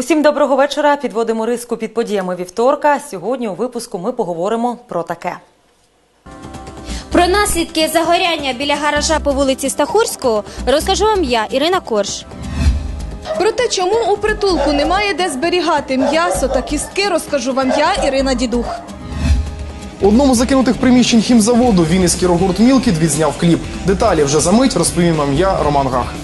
Усім доброго вечора. Підводимо риску під подіями вівторка. Сьогодні у випуску ми поговоримо про таке. Про наслідки загоряння біля гаража по вулиці Стахурського розкажу вам я, Ірина Корж. Про те, чому у притулку немає де зберігати м'ясо та кістки, розкажу вам я, Ірина Дідух. У одному з закинутих приміщень хімзаводу Вінницький рогурт Мілкіт відзняв кліп. Деталі вже за мить розповім вам я, Роман Гах.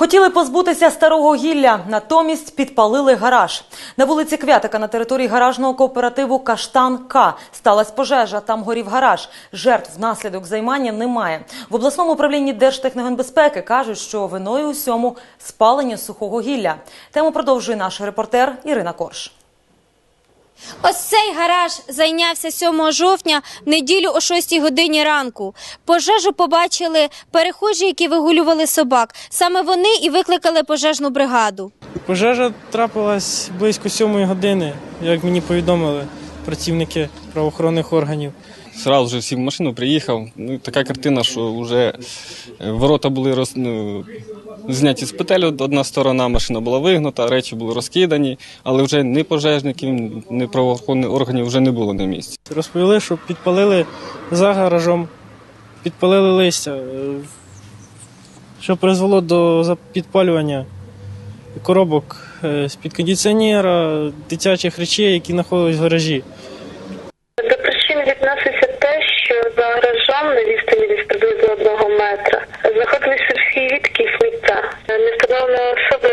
Хотіли позбутися старого гілля, натомість підпалили гараж. На вулиці Квятика на території гаражного кооперативу Каштан К сталася пожежа. Там горів гараж. Жертв внаслідок займання немає. В обласному управлінні Держтехногенбезпеки кажуть, що виною усьому спалення сухого гілля. Тему продовжує наш репортер Ірина Корж. Ось цей гараж зайнявся 7 жовтня в неділю о 6 годині ранку. Пожежу побачили перехожі, які вигулювали собак. Саме вони і викликали пожежну бригаду. Пожежа трапилась близько сьомої години, як мені повідомили працівники правоохоронних органів. Сразу же всі в машину приїхав. Ну, така картина, що вже е, ворота були роз, ну, зняті з петель, одна сторона машина була вигнута, речі були розкидані, але вже ні пожежників, ні правоохоронних органів вже не було на місці. Розповіли, що підпалили за гаражом, підпалили листя, е, що призвело до підпалювання коробок е, з-під кондиціонера, дитячих речей, які знаходились в гаражі. Метра знаходилися всі відки сміття. Невстановлена особа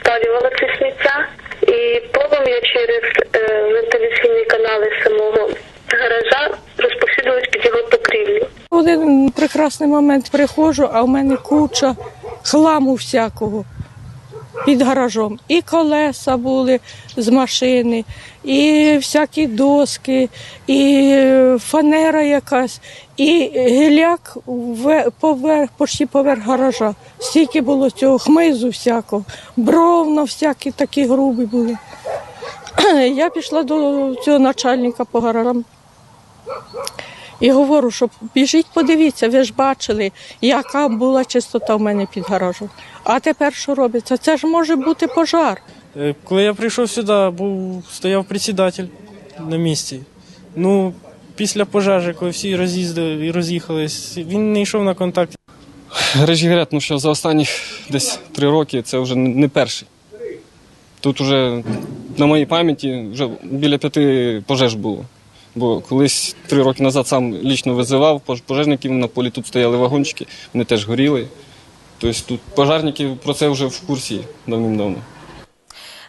спалювали ці сміття і полум'я через е, вентиляційні канали самого гаража розповсюдилось під його покрівлю. Один прекрасний момент приходжу, а в мене куча хламу всякого під гаражом. І колеса були з машини, і всякі доски, і фанера якась, і гіляк поверх, почти поверх гаража. Стільки було цього хмизу всякого, бровна всякі такі грубі були. Я пішла до цього начальника по гаражам. І говорю, що біжіть, подивіться, ви ж бачили, яка була чистота в мене під гаражем. А тепер що робиться? Це ж може бути пожар. Е, Коли я прийшов сюди, був стояв председатель на місці. Ну, після пожежі, коли всі роз'їздили і роз'їхались, він не йшов на контакт. Гаражі говорять, ну що за останні десь три роки це вже не перший. Тут вже на моїй пам'яті вже біля п'яти пожеж було. Бо колись три роки назад сам лічно визивав пож- пожежників на полі, тут стояли вагончики, вони теж горіли. Тобто тут пожежники про це вже в курсі давним-давно.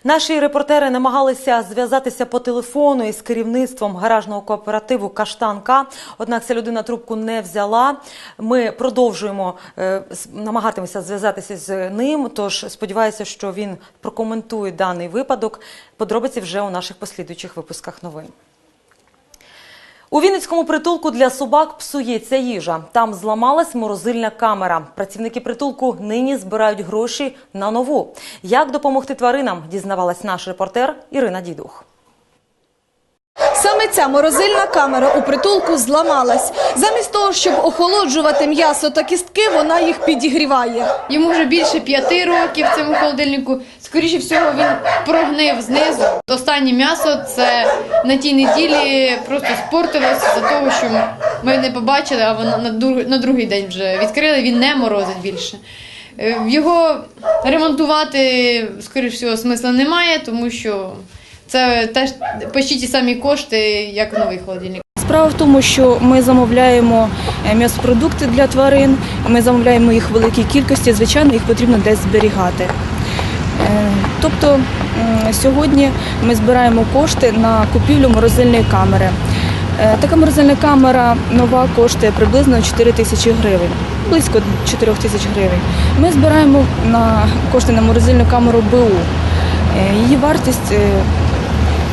Наші репортери намагалися зв'язатися по телефону із керівництвом гаражного кооперативу Каштанка. Однак ця людина трубку не взяла. Ми продовжуємо е, намагатимося зв'язатися з ним. Тож сподіваюся, що він прокоментує даний випадок. Подробиці вже у наших послідуючих випусках новин. У Вінницькому притулку для собак псується їжа. Там зламалась морозильна камера. Працівники притулку нині збирають гроші на нову. Як допомогти тваринам, дізнавалась наш репортер Ірина Дідух. Саме ця морозильна камера у притулку зламалась. Замість того, щоб охолоджувати м'ясо та кістки, вона їх підігріває. Йому вже більше п'яти років в цьому холодильнику. Скоріше всього, він прогнив знизу. Останнє м'ясо це на тій неділі просто спортилось за того, що ми не побачили, а воно на, другий день вже відкрили. Він не морозить більше. Е, Його ремонтувати, скоріш всього, смисла немає, тому що це теж почти ті самі кошти, як новий холодильник. Справа в тому, що ми замовляємо е, м'ясопродукти для тварин, ми замовляємо їх в великій кількості, звичайно, їх потрібно десь зберігати. Е, Тобто сьогодні ми збираємо кошти на купівлю морозильної камери. Е, Така морозильна камера нова коштує приблизно 4 тисячі гривень, близько 4 тисяч гривень. Ми збираємо на кошти на морозильну камеру БУ. Її вартість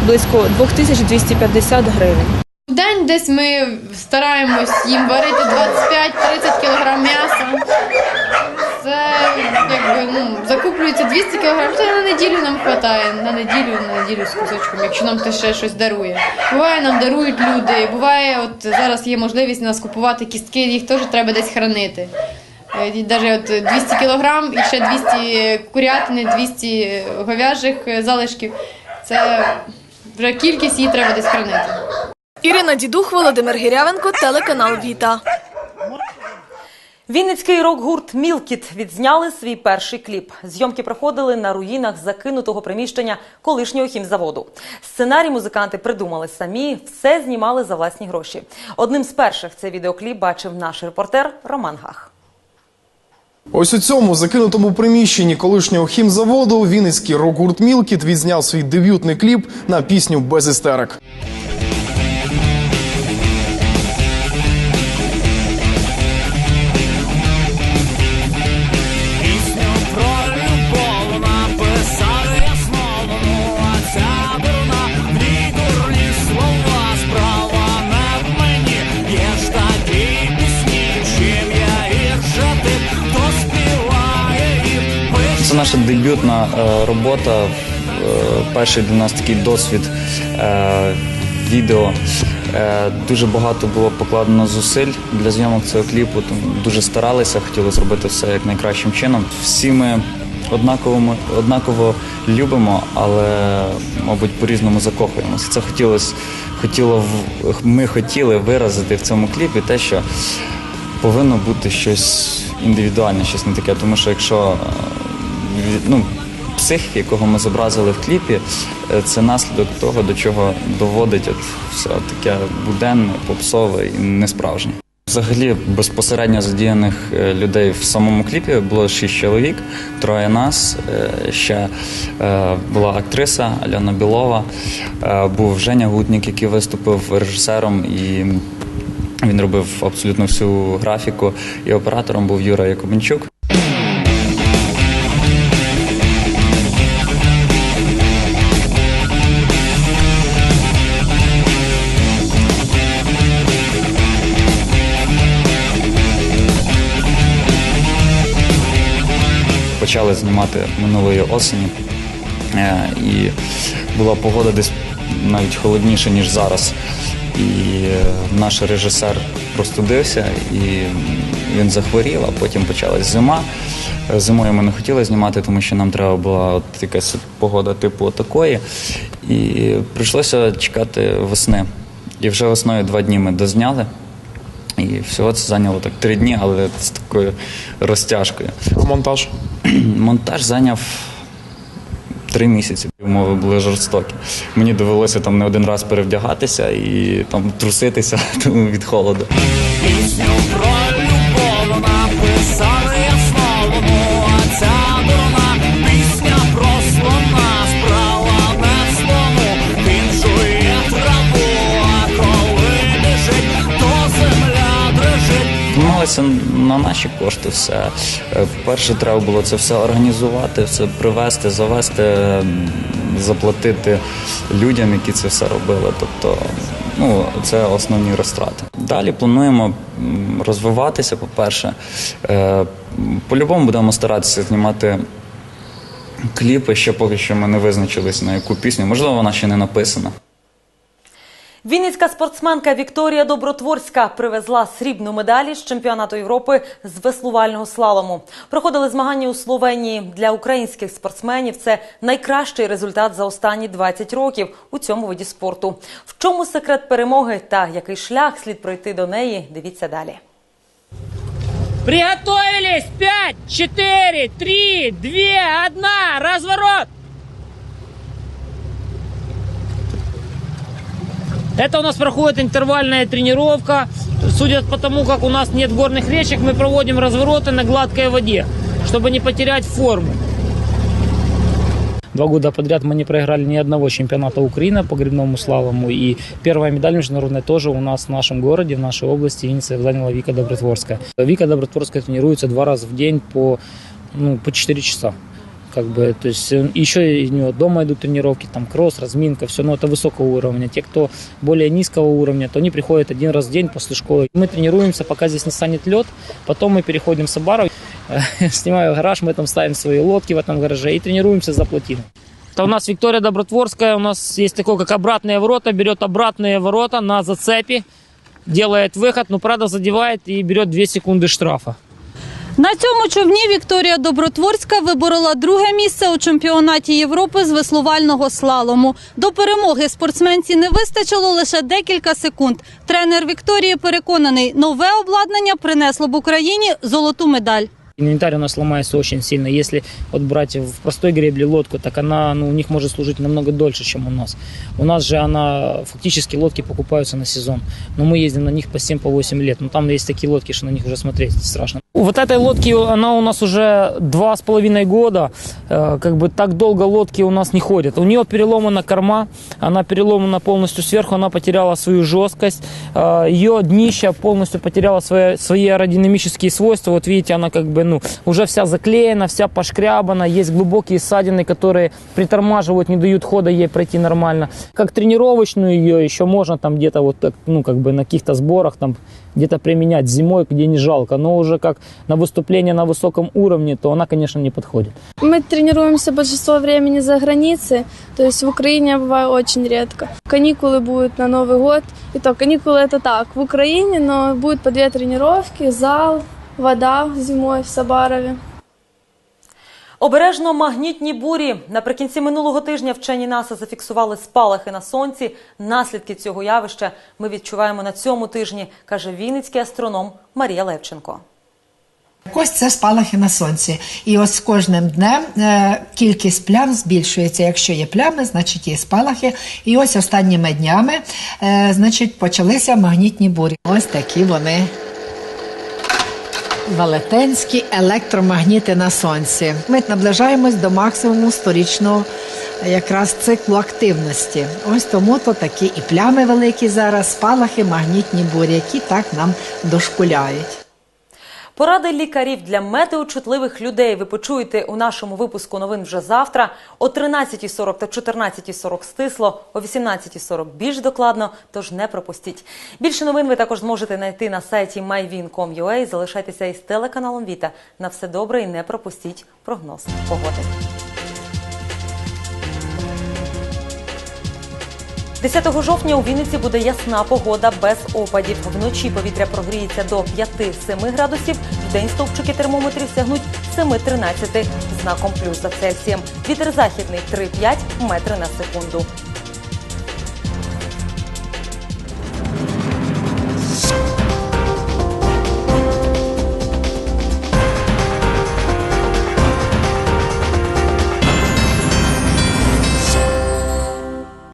близько 2250 гривень. В день десь ми стараємось їм варити 25-30 кг м'яса. Це якби ну, закуплюється 200 кг, то на неділю нам вистачає. На неділю, на неділю з кусочком, якщо нам хтось ще щось дарує. Буває, нам дарують люди. Буває, от зараз є можливість нас купувати кістки, їх теж треба десь хранити. Навіть от 200 кілограм і ще 200 курятини, 200 говяжих е, залишків. Це вже кількість її треба десь хранити. Ірина Дідух, Володимир Гірявенко, телеканал Віта. Вінницький рок-гурт Мілкіт відзняли свій перший кліп. Зйомки проходили на руїнах закинутого приміщення колишнього хімзаводу. Сценарій музиканти придумали самі, все знімали за власні гроші. Одним з перших цей відеокліп бачив наш репортер Роман Гах. Ось у цьому закинутому приміщенні колишнього хімзаводу вінницький рок-гурт Мілкіт відзняв свій дебютний кліп на пісню без істерик. Наша дебютна е, робота, е, перший для нас такий досвід е, відео. Дуже багато було покладено зусиль для зйомок цього кліпу. Тому дуже старалися, хотіли зробити все як найкращим чином. Всі ми однаково, однаково любимо, але, мабуть, по-різному закохуємося. Це хотілося, хотіло, ми хотіли виразити в цьому кліпі те, що повинно бути щось індивідуальне, щось не таке. Тому що якщо ну, психік, якого ми зобразили в кліпі, е, це наслідок того, до чого доводить от все таке буденне, попсове і несправжнє. Взагалі безпосередньо задіяних е, людей в самому кліпі було шість чоловік, троє нас. е, Ще була актриса Альона Білова, був Женя Гутник, який виступив режисером і він робив абсолютно всю графіку. І оператором був Юра Якубенчук. Почали знімати минулої осені, Е, і була погода десь навіть холодніша, ніж зараз. І е, наш режисер простудився, і він захворів, а потім почалась зима. Е, Зимою ми не хотіли знімати, тому що нам треба була от якась погода типу такої. І прийшлося чекати весни. І вже весною два дні ми дозняли. І всього це зайняло так три дні, але з такою розтяжкою. Монтаж? Монтаж зайняв три місяці. Умови були жорстокі. Мені довелося там не один раз перевдягатися і там труситися від холоду. Пісню Знімалося на наші кошти все. Е, Перше треба було це все організувати, все привезти, завести, заплатити людям, які це все робили. Тобто, ну, це основні розтрати. Далі плануємо розвиватися, по-перше. Е, По-любому будемо старатися знімати кліпи. Ще поки що ми не визначились на яку пісню. Можливо, вона ще не написана. Вінницька спортсменка Вікторія Добротворська привезла срібну медаль з чемпіонату Європи з веслувального слалому. Проходили змагання у Словенії для українських спортсменів. Це найкращий результат за останні 20 років у цьому виді спорту. В чому секрет перемоги та який шлях слід пройти до неї? Дивіться далі. Приготовились! Пять, четыре, три, две, одна, разворот! Это у нас проходит интервальная тренировка. Судя по тому, как у нас нет горных речек, мы проводим развороты на гладкой воде, чтобы не потерять форму. Два года подряд мы не проиграли ни одного чемпионата Украины по гребному слалому. И первая медаль международная тоже у нас в нашем городе, в нашей области Винницы заняла Вика Добротворская. Вика Добротворская тренируется два раза в день по, ну, по 4 часа. Как бы, то есть э, еще у него дома идут тренировки, там кросс, разминка, все, но это высокого уровня. Те, кто более низкого уровня, то они приходят один раз в день после школы. Мы тренируемся, пока здесь не станет лед, потом мы переходим в Сабаров, снимаю гараж, мы там ставим свои лодки в этом гараже и тренируемся за плотиной. Это у нас Виктория Добротворская, у нас есть такое, как обратные ворота, берет обратные ворота на зацепе, делает выход, но правда задевает и берет 2 секунды штрафа. На цьому човні Вікторія Добротворська виборола друге місце у чемпіонаті Європи з веслувального слалому. До перемоги спортсменці не вистачило лише декілька секунд. Тренер Вікторії переконаний, нове обладнання принесло б Україні золоту медаль. Инвентарь у нас ломается очень сильно. Если вот брать в простой гребле лодку, так она ну, у них может служить намного дольше, чем у нас. У нас же она фактически лодки покупаются на сезон. Но мы ездим на них по 7-8 лет. Но там есть такие лодки, что на них уже смотреть страшно. Вот этой лодки, она у нас уже два с половиной года. Э, Как бы так долго лодки у нас не ходят. У нее переломана корма, она переломана полностью сверху, она потеряла свою жесткость. Э, Ее днище полностью потеряло свои, свои аэродинамические свойства. Вот видите, она как бы ну, уже вся заклеена, вся пошкрябана. Есть глубокие ссадины, которые притормаживают, не дают хода ей пройти нормально. Как тренировочную ее еще можно там где-то вот так, ну как бы на каких-то сборах там где-то применять зимой, где не жалко. Но уже как на выступление на высоком уровне, то она, конечно, не подходит. Мы тренируемся большинство времени за границей, то есть в Украине я бываю очень редко. Каникулы будут на Новый год, и то каникулы это так, в Украине, но будет по две тренировки, зал, вода зимой в Сабарове. Обережно магнітні бурі. Наприкінці минулого тижня вчені НАСА зафіксували спалахи на сонці. Наслідки цього явища ми відчуваємо на цьому тижні, каже вінницький астроном Марія Левченко. Ось це спалахи на сонці. І ось з кожним днем е, кількість плям збільшується. Якщо є плями, значить є спалахи. І ось останніми днями е, значить, почалися магнітні бурі. Ось такі вони. Велетенські електромагніти на сонці. Ми наближаємось до максимуму сторічного е, якраз циклу активності. Ось тому то такі і плями великі зараз, спалахи, магнітні бурі, які так нам дошкуляють. Поради лікарів для метеочутливих людей ви почуєте у нашому випуску новин вже завтра о 13.40 та 14.40 стисло, о 18.40 більш докладно, тож не пропустіть. Більше новин ви також зможете знайти на сайті myvin.com.ua. Залишайтеся із телеканалом Віта. На все добре і не пропустіть прогноз погоди. 10 жовтня у Вінниці буде ясна погода без опадів. Вночі повітря прогріється до 5-7 градусів. В день стовпчики термометрів сягнуть 7-13 знаком плюс за Цельсієм. Вітер західний 3-5 метри на секунду.